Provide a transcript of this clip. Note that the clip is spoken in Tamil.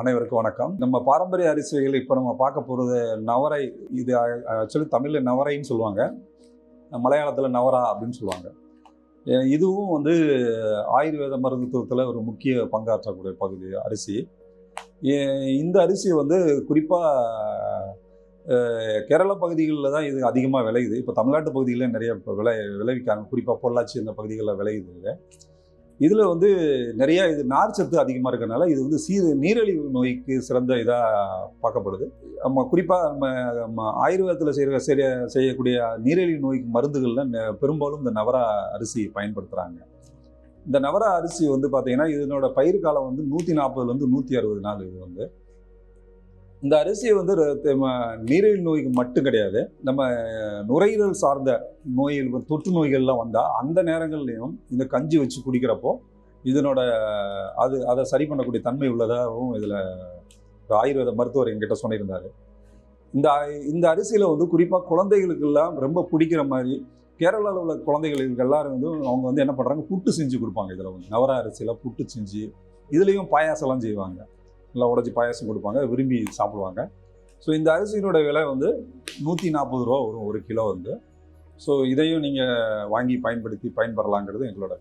அனைவருக்கும் வணக்கம். நம்ம பாரம்பரிய அரிசி இப்போ நம்ம பார்க்க போகிறது நவரை இது ஆக்சுவலி தமிழில் நவரைன்னு சொல்லுவாங்க. மலையாளத்தில் நவரா அப்படின்னு சொல்லுவாங்க. இதுவும் வந்து ஆயுர்வேத மருத்துவத்தில் ஒரு முக்கிய பங்காற்றக்கூடிய பகுதி அரிசி. இந்த அரிசி வந்து குறிப்பாக கேரள பகுதிகளில் தான் இது அதிகமாக விளையுது. இப்போ தமிழ்நாட்டு பகுதிகளில் நிறைய விளை விளைவிக்காங்க. குறிப்பாக பொள்ளாச்சி இந்த பகுதிகளில் விளையுது இல்லை இதில் வந்து நிறையா இது நார் சத்து அதிகமாக இருக்கிறனால இது வந்து சீ நீரிழிவு நோய்க்கு சிறந்த இதாக பார்க்கப்படுது. நம்ம குறிப்பாக நம்ம ஆயுர்வேதத்தில் செய்கிற செய்ய செய்யக்கூடிய நீரிழிவு நோய்க்கு மருந்துகளில் பெரும்பாலும் இந்த நவரா அரிசி பயன்படுத்துகிறாங்க இந்த நவரா அரிசி வந்து பார்த்திங்கன்னா இதனோட பயிர் காலம் வந்து நூற்றி நாற்பதுலேருந்து நூற்றி அறுபது நாள் இது வந்து. இந்த அரிசியை வந்து நீரிழிவு நோய்க்கு மட்டும் கிடையாது நம்ம நுரையீரல் சார்ந்த நோய்கள் தொற்று நோய்கள்லாம் வந்தால் அந்த நேரங்கள்லையும் இந்த கஞ்சி வச்சு குடிக்கிறப்போ இதனோட அது அதை சரி பண்ணக்கூடிய தன்மை உள்ளதாகவும் இதில் ஆயுர்வேத மருத்துவர் என்கிட்ட சொல்லியிருந்தார் இந்த இந்த அரிசியில் வந்து குறிப்பாக குழந்தைகளுக்கெல்லாம் ரொம்ப பிடிக்கிற மாதிரி கேரளாவில் உள்ள குழந்தைகளுக்கு எல்லாரும் வந்து அவங்க வந்து என்ன பண்ணுறாங்க புட்டு செஞ்சு கொடுப்பாங்க. இதில் வந்து நவரா அரிசியில் புட்டு செஞ்சு இதுலேயும் பாயாசம்லாம் செய்வாங்க. நல்லா உடச்சி பாயாசம் கொடுப்பாங்க விரும்பி சாப்பிடுவாங்க. ஸோ இந்த அரிசியினோட விலை வந்து நூற்றி நாற்பது ரூபா வரும் ஒரு கிலோ வந்து. ஸோ இதையும் நீங்கள் வாங்கி பயன்படுத்தி பயன்பெறலாங்கிறது எங்களோட